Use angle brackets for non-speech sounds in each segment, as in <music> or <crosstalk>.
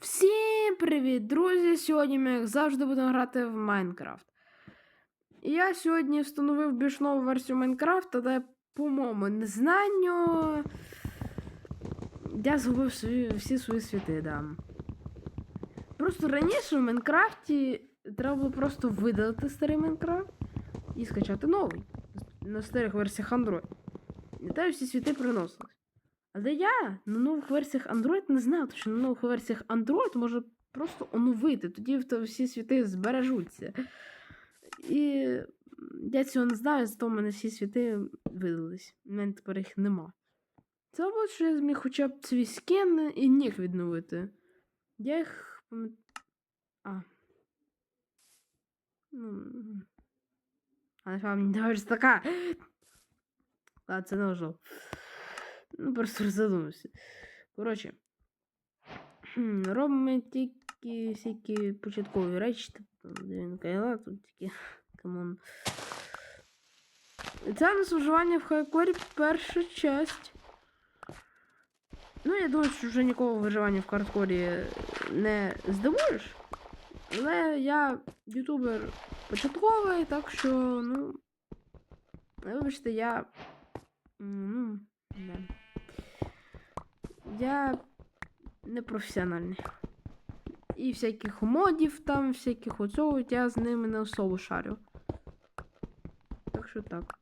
Всім привіт, друзі! Сьогодні ми, як завжди, будемо грати в Майнкрафт. Я сьогодні встановив більш нову версію Майнкрафта, де, по моєму незнанню, я згубив свої, всі свої світи, да. Просто раніше в Майнкрафті треба було просто видалити старий Майнкрафт і скачати новий на старих версіях Android. І та всі світи приносились. Але я на нових версіях Android не знав, тому що на нових версіях Android можна просто оновити, тоді то всі світи збережуться. І я цього не знаю, зато в мене всі світи видались. У мене тепер їх нема. Це от, що я зміг хоча б свій скін і нік відновити. Я їх А. Ну. А не така. А, це не важливо. Ну, просто <laughs> задумався. Коротше. Робимо тільки всякі початкові речі, типу, він кайла, тут такі. <laughs> Камон. Це у нас виживання в хайкорі перша часть. Ну, я думаю, що вже нікого виживання в хардкорі не здивуєш. Але я ютубер початковий, так що, ну. Вибачте, я. Ну, да. Я не професіональний. І всяких модів там, всяких оцього, я з ними не особо шарю. Так що так.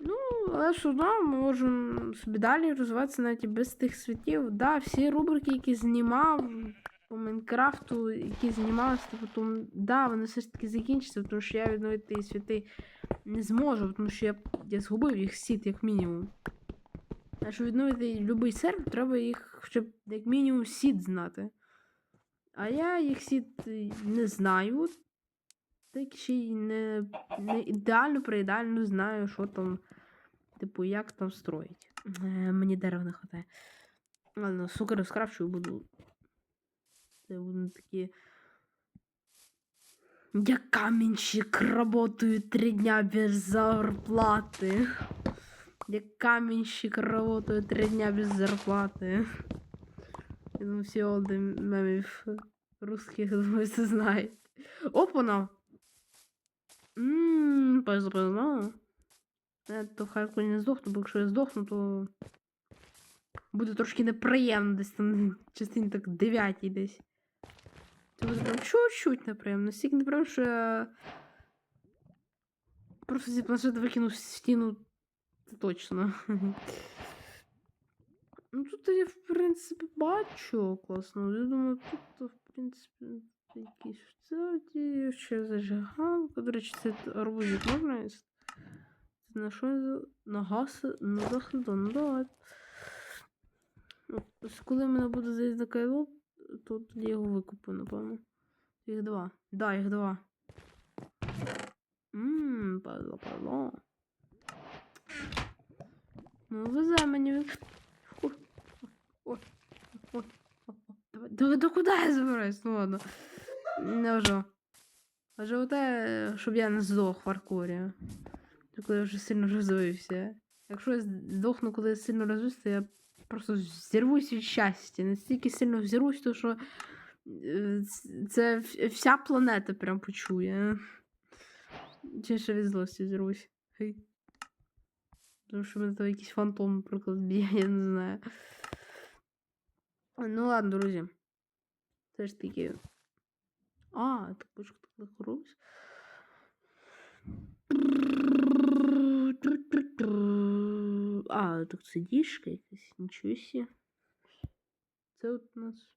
Ну, але все одно ми можемо собі далі розвиватися навіть без тих світів. Да, всі рубрики, які знімав по Майнкрафту, які знімалися, типу, то, да, вони все ж таки закінчаться, тому що я відновити світи не зможу, тому що я, я згубив їх сіт, як мінімум. А щоб відновити будь-який сервер, треба їх хоча б як мінімум сіт знати. А я їх сіт не знаю. Так ще й не, не ідеально про ідеально знаю, що там, типу, як там строїть. Е, мені дерева не вистачає. Ладно, сука, розкрафчую буду. Це будуть такі. Я каменщик, работаю три дня без зарплаты. Я каменщик, работаю три дня без зарплаты. Я все олды русских, думаю, це знають. Опана! Ммм, повезло, повезло. Я то в Харкові не здохну, бо якщо я здохну, то буде трошки неприємно десь там частині так дев'ятій десь. Це буде прям чуть-чуть неприємно. Настільки неприємно, що я просто зі планшета викинув стіну. Точно. Ну тут я, в принципі, бачу класно. Я думаю, тут, в принципі, якісь штаті, ще зажигалка. До речі, це арбузик можна їсти? На що. На газ, на захід, ну давай. Коли мене буде зайти кайло, то тоді я його викуплю, напевно. Їх два. Да, їх два. Ммм, падло, падло. Ну, везе мені. Давай, до куди я забираюсь? Ну ладно. Не вже. А животе, щоб я не здох в паркурі. Коли я вже сильно розвився. Якщо я здохну, коли я сильно розвився, то я просто зірвусь від щастя. Настільки сильно взірвусь, то що е, це вся планета прям почує. Чи ще від злості зірвусь. Хей. Тому що мене там якийсь фантом приклад б'є, я не знаю. Ну ладно, друзі. Все ж таки. А, так почку так легко робиш. А, так це діжка якась, нічого сі. Це от у нас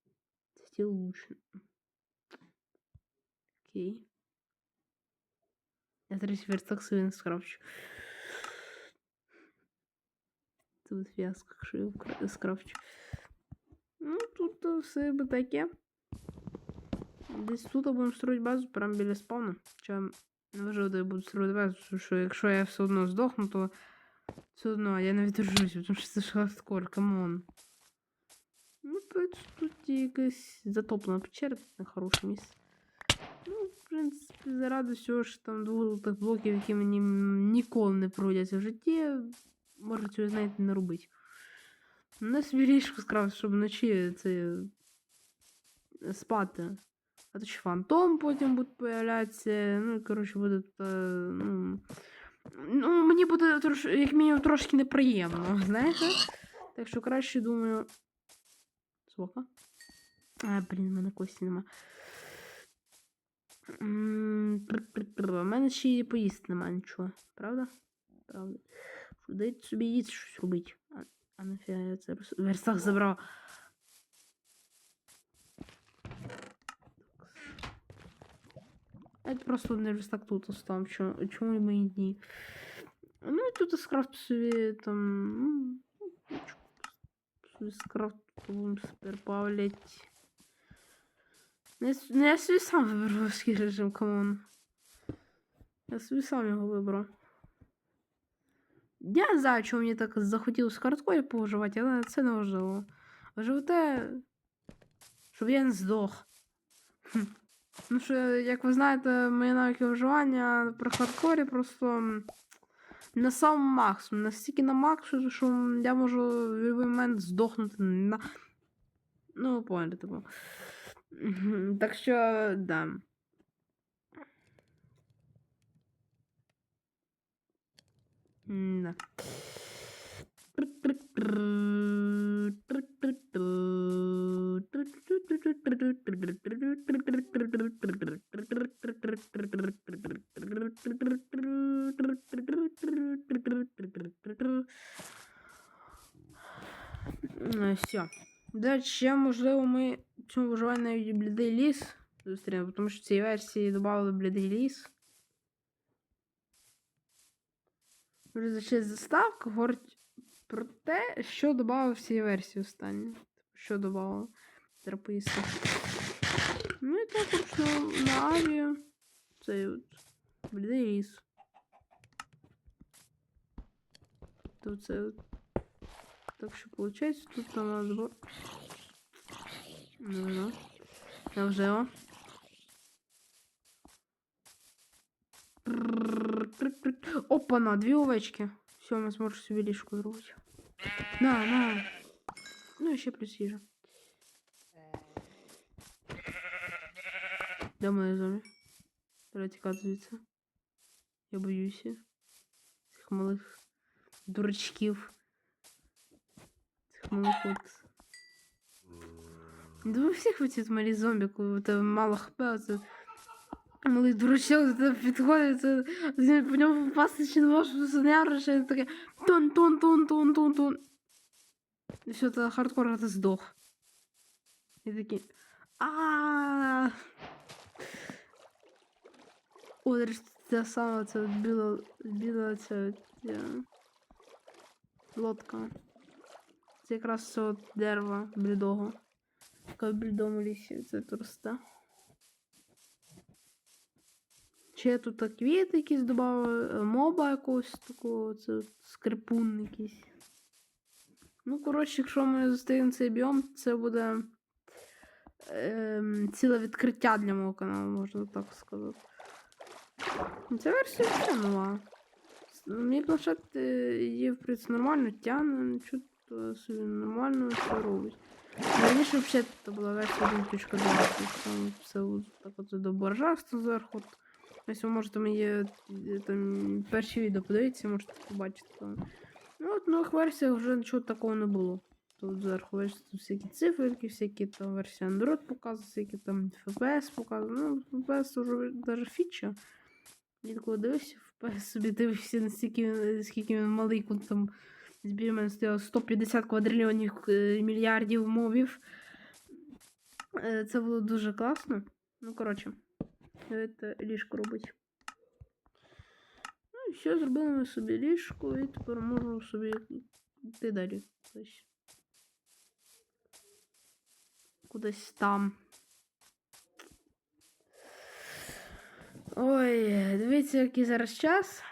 стіл лучше. Окей. Я зараз верстак собі не скрафчу. Це от в'язка, якщо я вкра- скрафчу. Ну, тут то все би таке. Десь тут будемо строїти базу прямо біля спавну. Хоча не важливо, де я буду строїти базу, тому що якщо я все одно здохну, то все одно я не віддержусь, тому що це ж хардкор, камон. Ну, тут, тут якась затоплена печера, тут не хороше місце. Ну, в принципі, заради всього ж там двох тих блоків, які мені м, ніколи не пройдяться в житті, може цього, знаєте, не робити. Не собі ліжко скрав, щоб вночі це е, спати. А то ще фантом потім буде появлятися. Ну, і, коротше, буде е, ну, ну, мені буде трош, як мінімум трошки неприємно, <laughs> знаєте? Так що краще думаю. Собака? А, блін, в мене кості нема. У мене ще й поїсти нема нічого, правда? Правда. Дайте собі їсти щось робити. А, а нафіга я це в верстах забрав. Я просто не верстак тут оставив, чому, чому мої дні. Ну і тут скрафт собі там. ну, Собі скрафт будемо сперпавлять. Ну, я, ну, я собі сам вибрав важкий <laughs> режим, камон. Я собі сам його вибрав. Я не знаю, чому мені так захотілося хардкорі повиживати, але це не важливо. Важливо щоб я не здох. Хм. Ну що, як ви знаєте, мої навики виживання при хардкорі просто на самому максимумі. Настільки на максимум, що я можу в будь-який момент здохнути на. Ну, ви поняли, типу. Так що, да. Все. Далі ще, можливо, ми в цьому виживанні навіть блідий ліс зустрінемо, тому що в цій версії додали блідий ліс. Зачем заставка говорить про те, що додав в цій версії останнє. Що додав Треба. Ну і також на, на аві. Цей от блідий ліс. То це от. Так що виходить, тут там у було. Ну, ну. Я вже його. Опа-на, дві овечки. Все, ми зможемо собі ліжко зробити. На, на. Ну і ще плюс їжа. Де моє зомбі? Треба тікати звідси. Я боюся. Цих малих дурачків. Цих малих от. Да у всіх оці малі зомбі, коли у тебе мало хп, це малий дурачок підходить, це, це по ньому попасти чи не можеш занявши, і таке тун І все, це хардкор, ти здох. І такі. а О, до речі, те саме, це біла, біла ця, ця лодка. Це якраз це от дерево блідого. Яке в блідому лісі це тут Чи я тут так квіти якісь додав, моба якогось такого, це скрипун якийсь. Ну, коротше, якщо ми зустрінемо цей біом, це буде ем, ціле відкриття для мого каналу, можна так сказати. Ну, Ця версія все нова. Мій планшет е, є, в принципі, нормально тягне, нічого собі нормально все робить. Раніше взагалі це була версія 1.20, там все так от до зверху. Ось ви можете е, там перші відео подивитися, можете побачити. Ну, от в нових версіях вже нічого такого не було. Тут зверху бачите, всякі циферки, всякі там версії Android показує, всякі там FPS показує. Ну, FPS вже навіть фіча. Я коли дивився, FPS собі дивився, настільки, він- скільки він малий, коли там збір мене стояло 150 квадрильйонів е, мільярдів мовів. Е, Це було дуже класно. Ну, коротше, давайте ліжко робить. Ну і все, зробили ми собі ліжко, і тепер можу собі йти далі. Кудись. Кудись там. Ой, дивіться, який зараз час.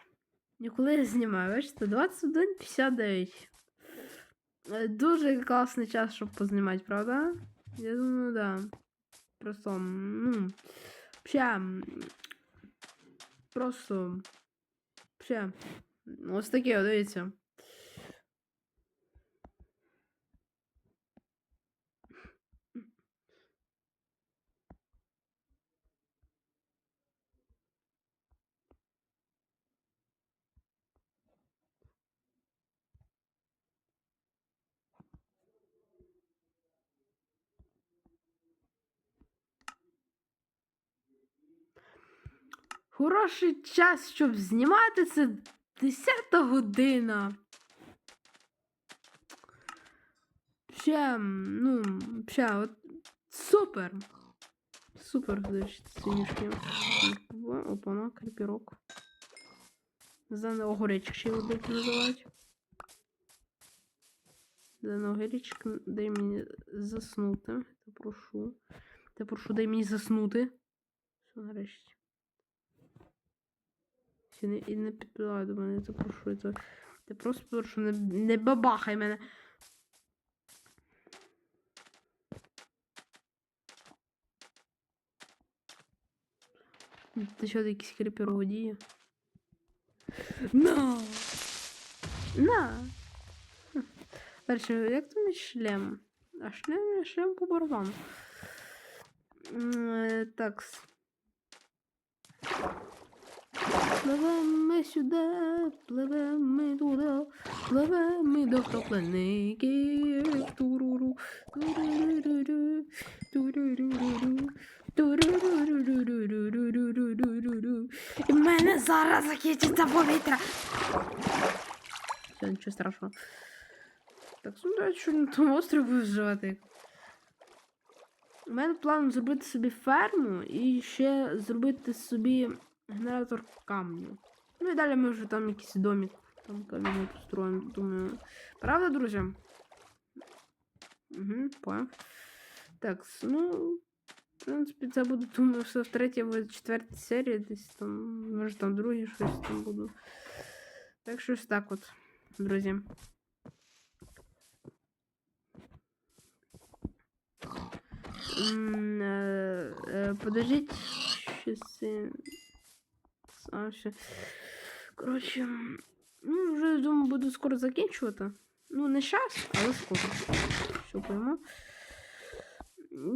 І коли я знімаю, бачите, 21.59. Е, Дуже класний час, щоб познімати, правда? Я думаю, да. Просто, м, ну, М, просто, взагалі, ось таке, дивіться. Хороший час, щоб знімати це 10 година. Ще, ну, ще, от, супер. Супер, значить, синюшки. Опана, кріпірок. За огуречок ще його будуть називати. За огуречок дай мені заснути. Та прошу. Та прошу, дай мені заснути. Все, нарешті. Не, і не підпливай до мене, це прошу. Це, ти просто прошу, не, не бабахай мене. Ти що якийсь кріпер водіє? На! На! Перше, як там мій шлем? А шлем, шлем по барабану. М, Пливем ми сюди, пливем ми туди, пливем ми до хропленників. Туруру, туруру, туруру, туруру, І мене зараз захиститься повітря. Все, нічого страшного. Так, смотри, що на тому острові вживати. У мене план зробити собі ферму і ще зробити собі генератор камню. Ну і далі ми вже там якийсь домик там камінь построїмо, думаю. Правда, друзі? Угу, понял. Так, ну, в принципі, це буде, думаю, все в третій або четвертій серії, десь там, може там другій щось там буду. Так щось так от, друзі. М, е, е, Подождіть, щось. А, ще. Коротше, ну, вже думаю, буду скоро закінчувати. Ну, не зараз, але скоро. Що пойму.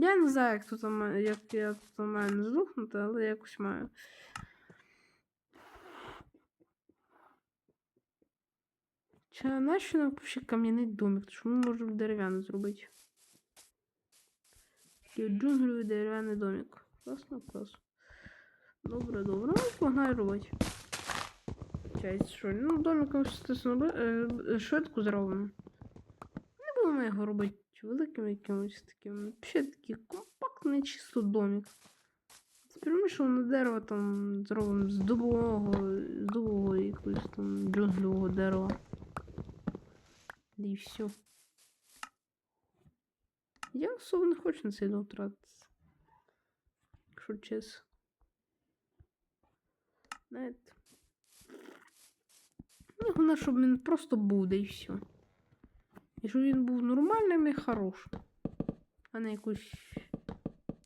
Я не знаю, як тут як я тут маю не здохнути, але якось маю. Чи нащо нам ще кам'яний домик? Що ми можемо дерев'яний зробити? Такий джунглевий дерев'яний домик. Класно, класно. Добре, добре. Ну, погнали робити. Чайсь, що? Ну, домиком стесно е, швидко зробимо. Не будемо його робити великим якимось таким. Ще такий компактний чисто домик. Перемішуване дерево там зробимо з дубового, з дубового якогось там джунглевого дерева. І все. Я особо не хочу на цей дом тратитися. Якщо чесно. Знаєте. Ну, Головне, щоб він просто був, да і все. І щоб він був нормальним і хорошим. А не якусь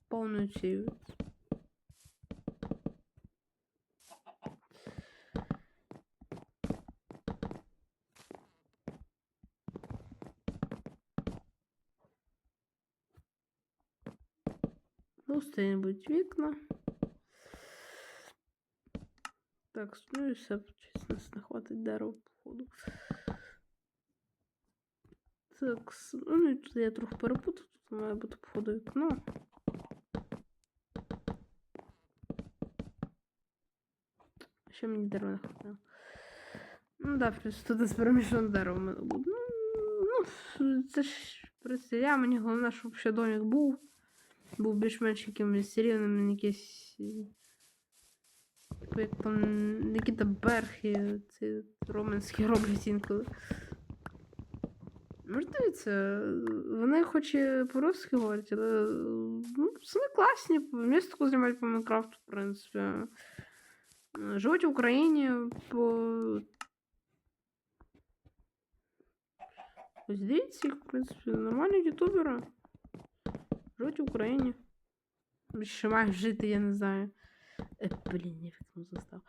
повною цією. Будуть вікна. Так, ну і все, нас не хватить дерева, походу. Так, ну і тут я трохи перепутав, тут має бути, походу, вікно. Ще мені дерева не хватило. Ну да, плюс тут з перемішаним деревом мене буде. Ну, ну, це ж просто я, мені головне, щоб ще домик був. Був більш-менш якимось рівним, якийсь. Типу, як там Нікіта Берхи, ці роменські роблять інколи. Ну, дивіться, вони хоч і по-русски говорять, але ну, вони класні, містку знімають по Майнкрафту, в принципі. Живуть в Україні по. Ось їх, в принципі, нормальні ютубери. Живуть в Україні. Ще мають жити, я не знаю. Е, блін, я вікно застав.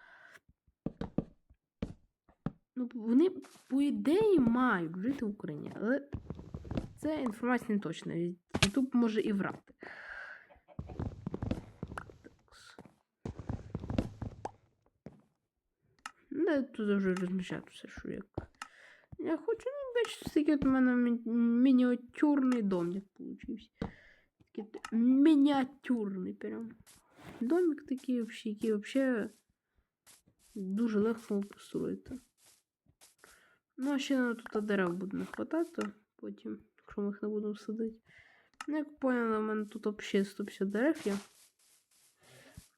Ну, вони, по ідеї, мають жити в Україні, але це інформація не точна. Ютуб може і врати. Не тут вже розміщати все, що як. Я хочу, ну, бачите, такий от у мене мі- мініатюрний домик получився. Такий мініатюрний прям. Домик такий який вообще дуже легко построїти. Ну, а ще нам тут дерев буде не хватати потім, якщо ми їх не будемо садити. Ну, як поняли, у мене тут взагалі 150 дерев є.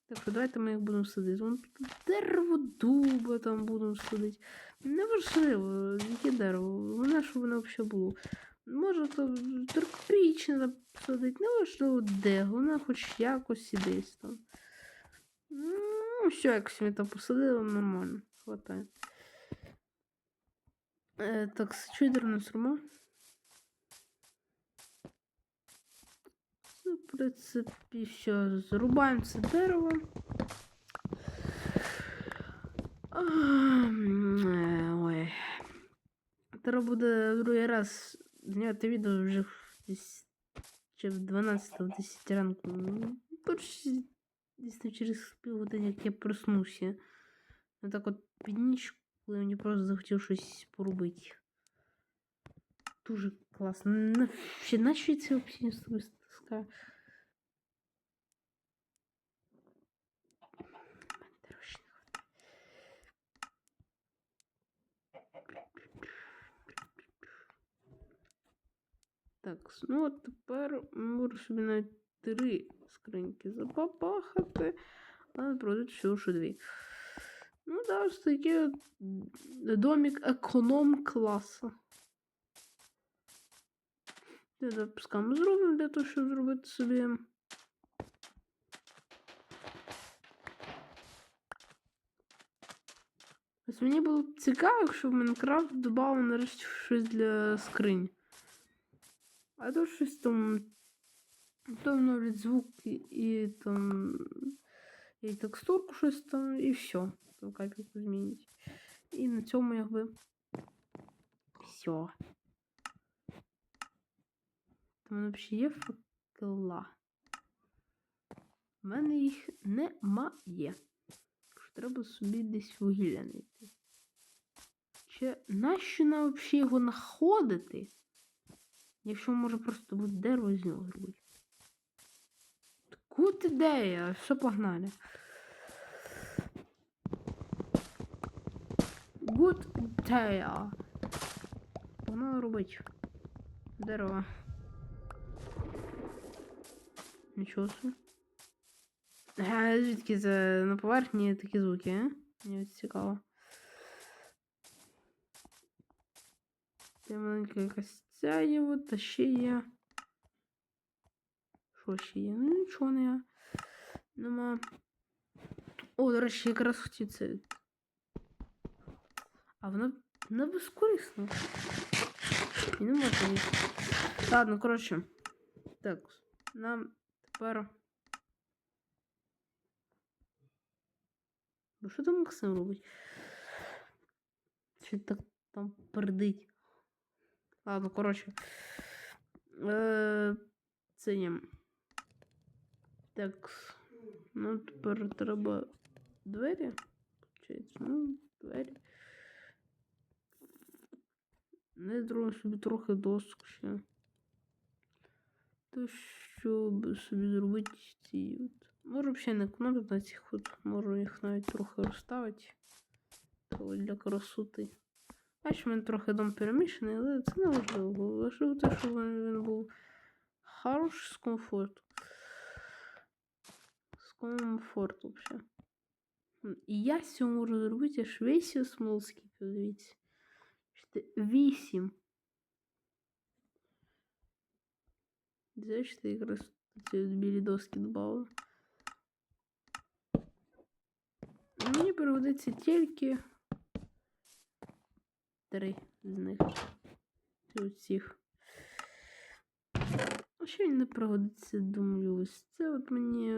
Так що давайте ми їх будемо садити. Вон тут дерево дуба там будемо садити. Неважливо, яке дерево. Головне, щоб воно взагалі було. Може, то тропічне там посадити, неважливо де, головне хоч якось і десь там. Ну, все, якось ми там посадили, нормально. Хватає. Е, так, чудер у нас рума. Ну, в принципі, все, зрубаємо це дерево. А, е, Ой. Треба буде другий раз зняти відео вже десь чи в 12-10 ранку. Ну, Почти десь через півгодини, як я проснувся. Так от під ніч, коли мені просто захотів щось поробити. Дуже класно. Ще наче це взагалі з тобою Так, ну от тепер можу собі навіть три скриньки запапахати, а продати всього що дві. Ну, да, ось такий домик економ класу. Де запускаємо зробимо для того, щоб зробити собі. Ось мені було б цікаво, якщо в Майнкрафт додав нарешті щось для скринь. А то щось там. То навіть звук і, і там. І текстурку щось там, і все. Там капельку змінить. І на цьому якби. Все. Там в мене взагалі є факела. У мене їх немає. Треба собі десь вугілля знайти. Чи нащо нам взагалі його знаходити? Якщо може просто буде дерево з нього зробити. Good ідея, все погнали. Good idea. Погнали робити. Дерево. Нічого собі. А звідки це на поверхні такі звуки, а? Мені ось цікаво. Це маленька якась от, та ще є. Що ще є? Ну нічого не є. Нема. О, до речі, якраз хотів це. А воно не безкорисно. І не можна їсти. Ладно, коротше. Так, нам тепер. Бо що там Максим робить? Чи так там пердить? Ладно, коротше. Е, Це. Так. Ну, тепер треба двері. Ну, двері. Не зробимо собі трохи доску ще. То, щоб собі зробити ці от. Можу взагалі не економити на цих от. Можу їх навіть трохи розставити. Для красоти. Бачу, в мене трохи дом перемішаний, але це не важливо. Важливо те, щоб він він був хороший з комфорту. З комфорту взагалі. І я з цього можу зробити аж весь смолський, подивіться. Бачите, Вісім. Бачите, якраз ці білі доски додали. Мені пригодиться тільки три з них. Усіх. А ще не пригодиться, думаю, ось це от мені.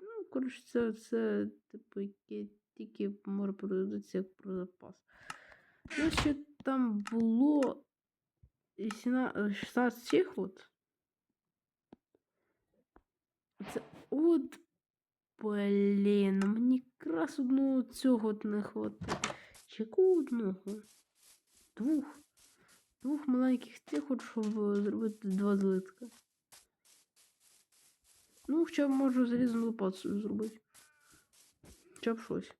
Ну, коротше, це, це типу, яке тільки може пригодитися як про запас. Ну, ще там було 18 16 цих от. Це от. Блін, мені якраз одного цього от не хватає. Якого одного? Двох. Двох маленьких цих, от, щоб зробити два злитка. Ну, хоча б можу залізну лопату зробити. Хоча б щось.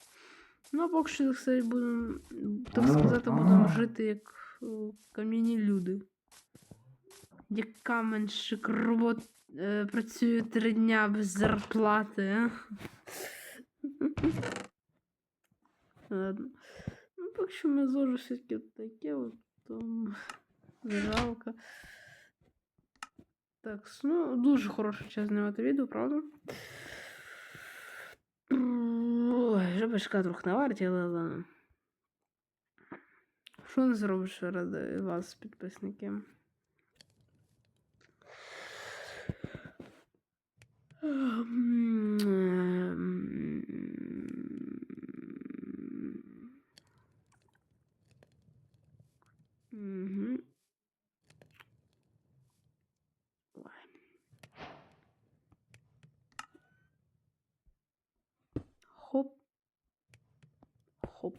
Ну, а поки що, так сказати, будемо, так сказати, будемо жити як о, кам'яні люди. Як каменщик робот е, працює три дня без зарплати. <laughs> Ладно. Поки що ми зложу все-таки таке, от там <laughs> жалко. Так, ну, дуже хороший час знімати відео, правда? Ой, жабочка трохи на варті, але ладно. Що не зробиш ради вас, підписники? Угу. Хоп. Хоп.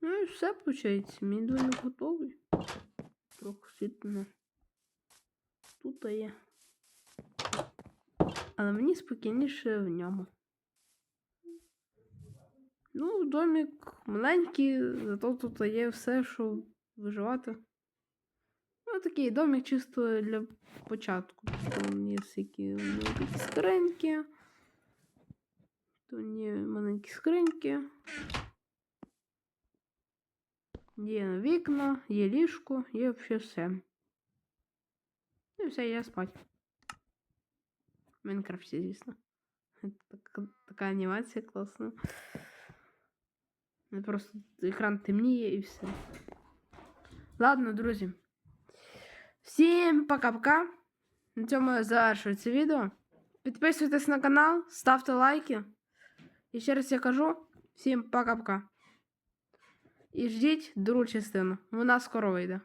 Ну і все, виходить. Мій домик готовий. Трохи світло. Тут є. Але мені спокійніше в ньому. Ну, домик маленький, зато тут є все, що виживати. Ну, такий домик чисто для початку. Там є всякі скриньки. Тут є маленькі скриньки. Є вікна, є ліжко, є взагалі все. Ну і все, я спать. В Майнкрафті, звісно. Така, така анімація класна. Ну, Просто екран темніє і все. Ладно, друзі. Всім пока-пока. На цьому я завершую це відео. Підписуйтесь на канал, ставте лайки. І ще раз я кажу всім пока-пока. І ждіть другу частину. Вона скоро вийде.